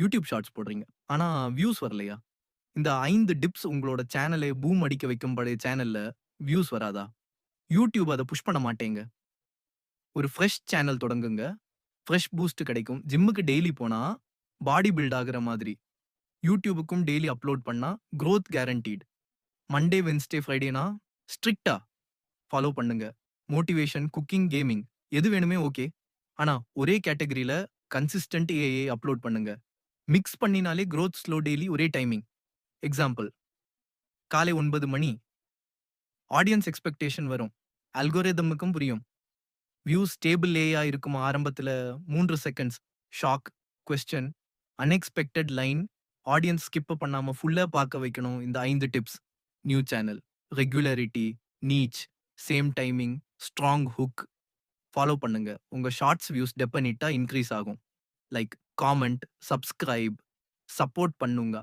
YouTube shorts போடுறீங்க. ஆனா views வரலையா? இந்த ஐந்து டிப்ஸ் உங்களோட சேனலை பூம் அடிக்க வைக்கும் பழைய சேனல்ல வியூஸ் வராதா? யூடியூப் அத புஷ் பண்ண மாட்டேங்க. ஒரு ஃப்ரெஷ் சேனல் தொடங்குங்க. ஃப்ரெஷ் பூஸ்ட் கிடைக்கும். ஜிம்முக்கு டெய்லி போனா பாடி பில்ட் ஆகுற மாதிரி. யூடியூபுக்கும் டெய்லி அப்லோட் பண்ணா க்ரோத் கேரண்டீட். மண்டே, வென்ஸ்டே ஃப்ரைடேனா ஸ்ட்ரிக்ட்டா ஃபாலோ பண்ணுங்க. மோட்டிவேஷன், குக்கிங், கேமிங் எது வேணுமே ஓகே. ஆனா ஒரே கேட்டகரியில் கன்சிஸ்டன்ட் ஏஏ அப்லோட் பண்ணுங்க. மிக்ஸ் பண்ணினாலே குரோத் ஸ்லோ டெய்லி ஒரே டைமிங். எக்ஸாம்பிள் காலை ஒன்பது மணி. ஆடியன்ஸ் எக்ஸ்பெக்டேஷன் வரும். அல்கோரிதமுக்கும் புரியும். வியூஸ் ஸ்டேபிள் ஏயா இருக்கும் ஆரம்பத்துல மூன்று seconds. Shock, question unexpected line, audience skip பண்ணாம ஃபுல்லா பார்க்க வைக்கணும் இந்த ஐந்து tips. New channel, regularity niche, same timing, strong hook follow பண்ணுங்க. உங்க ஷார்ட்ஸ் வியூஸ் டெஃபினிட்டா இன்க்ரீஸ் ஆகும். லைக், காமெண்ட், சப்ஸ்கிரைப், சப்போர்ட் பண்ணுங்க.